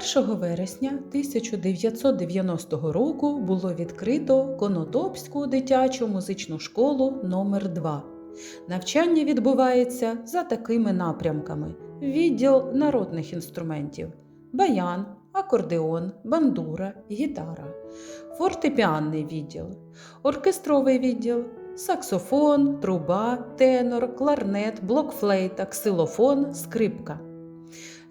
1 вересня 1990 року було відкрито Конотопську дитячу музичну школу номер 2 Навчання відбувається за такими напрямками: відділ народних інструментів, баян, акордеон, бандура, гітара, фортепіанний відділ, оркестровий відділ, саксофон, труба, тенор, кларнет, блокфлейта, ксилофон, скрипка.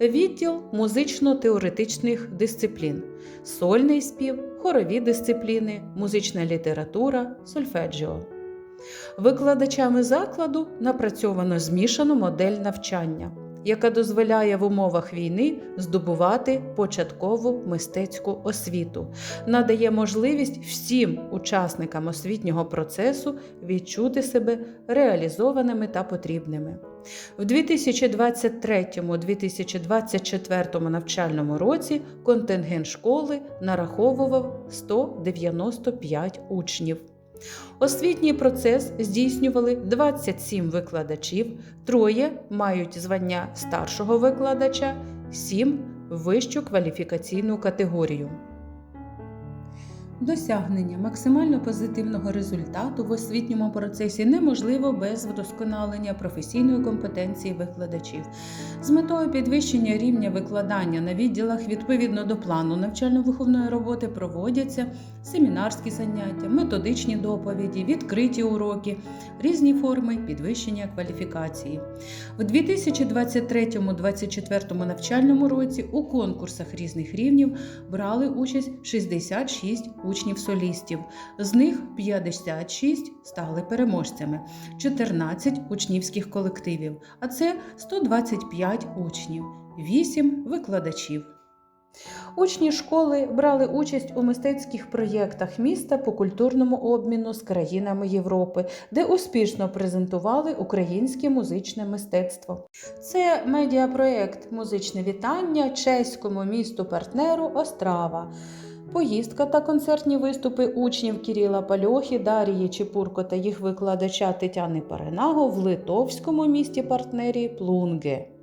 Відділ музично-теоретичних дисциплін, сольний спів, хорові дисципліни, музична література, сольфеджіо. Викладачами закладу напрацьовано змішану модель навчання, яка дозволяє в умовах війни здобувати початкову мистецьку освіту, надає можливість всім учасникам освітнього процесу відчути себе реалізованими та потрібними. В 2023-2024 навчальному році контингент школи нараховував 195 учнів. Освітній процес здійснювали 27 викладачів, троє мають звання старшого викладача, 7 вищу кваліфікаційну категорію. Досягнення максимально позитивного результату в освітньому процесі неможливо без вдосконалення професійної компетенції викладачів. З метою підвищення рівня викладання на відділах відповідно до плану навчально-виховної роботи проводяться семінарські заняття, методичні доповіді, відкриті уроки, різні форми підвищення кваліфікації. В 2023-2024 навчальному році у конкурсах різних рівнів брали участь 66 учнів-солістів, з них 56 стали переможцями, 14 учнівських колективів, а це 125 учнів, 8 викладачів. Учні школи брали участь у мистецьких проєктах міста по культурному обміну з країнами Європи, де успішно презентували українське музичне мистецтво. Це медіапроєкт Музичне вітання чеському місту партнеру Острава. Поїздка та концертні виступи учнів Кіріла Пальохи, Дарії Чепурко та їх викладача Тетяни Паренаго в литовському місті партнері Плунге.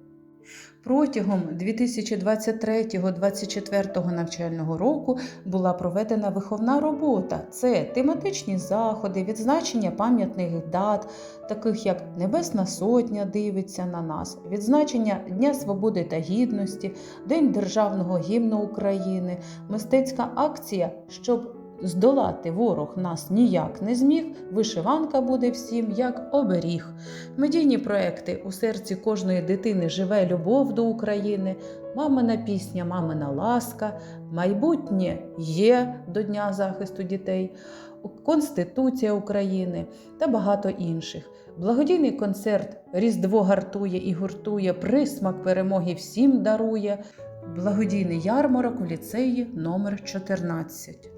Протягом 2023-2024 навчального року була проведена виховна робота. Це тематичні заходи, відзначення пам'ятних дат, таких як Небесна Сотня дивиться на нас, відзначення Дня Свободи та Гідності, День Державного гімну України, мистецька акція, щоб Здолати ворог нас ніяк не зміг, вишиванка буде всім як оберіг. Медійні проекти у серці кожної дитини живе любов до України, мамина пісня, мамина ласка, майбутнє є до Дня захисту дітей, Конституція України та багато інших. Благодійний концерт Різдво гартує і гуртує, присмак перемоги всім дарує. Благодійний ярмарок у ліцеї номер 14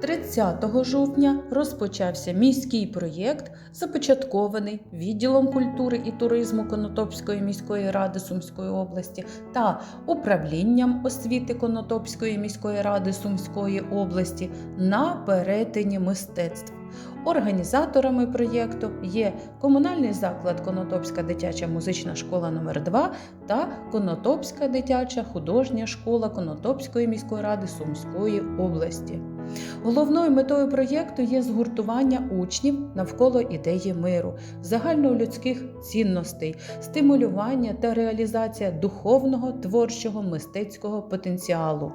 30 жовтня розпочався міський проєкт, започаткований відділом культури і туризму Конотопської міської ради Сумської області та управлінням освіти Конотопської міської ради Сумської області на перетині мистецтв. Організаторами проєкту є комунальний заклад Конотопська дитяча музична школа номер 2 та Конотопська дитяча художня школа Конотопської міської ради Сумської області. Головною метою проєкту є згуртування учнів навколо ідеї миру, загальнолюдських цінностей, стимулювання та реалізація духовного, творчого, мистецького потенціалу.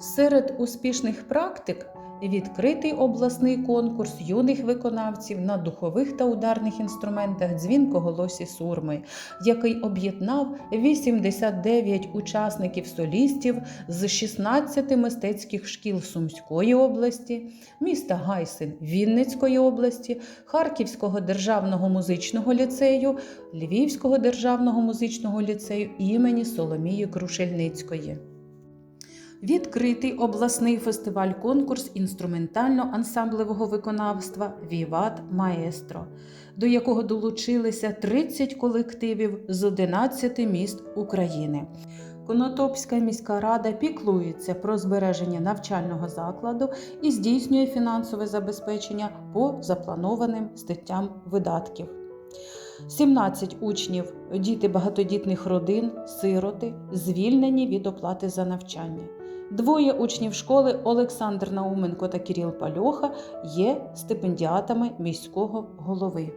Серед успішних практик відкритий обласний конкурс юних виконавців на духових та ударних інструментах дзвінкоголосі сурми, який об'єднав 89 учасників солістів з 16 мистецьких шкіл Сумської області, міста Гайсин Вінницької області, Харківського державного музичного ліцею, Львівського державного музичного ліцею імені Соломії Крушельницької. Відкритий обласний фестиваль-конкурс інструментально-ансамблевого виконавства Віват Маестро, до якого долучилися 30 колективів з 11 міст України. Конотопська міська рада піклується про збереження навчального закладу і здійснює фінансове забезпечення по запланованим статтям видатків. 17 учнів, діти багатодітних родин, сироти, звільнені від оплати за навчання. Двоє учнів школи Олександр Науменко та Кіріл Пальоха є стипендіатами міського голови.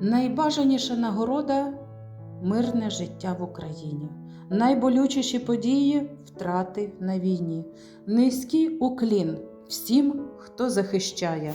Найбажаніша нагорода мирне життя в Україні. Найболючіші події втрати на війні. Низький уклін всім, хто захищає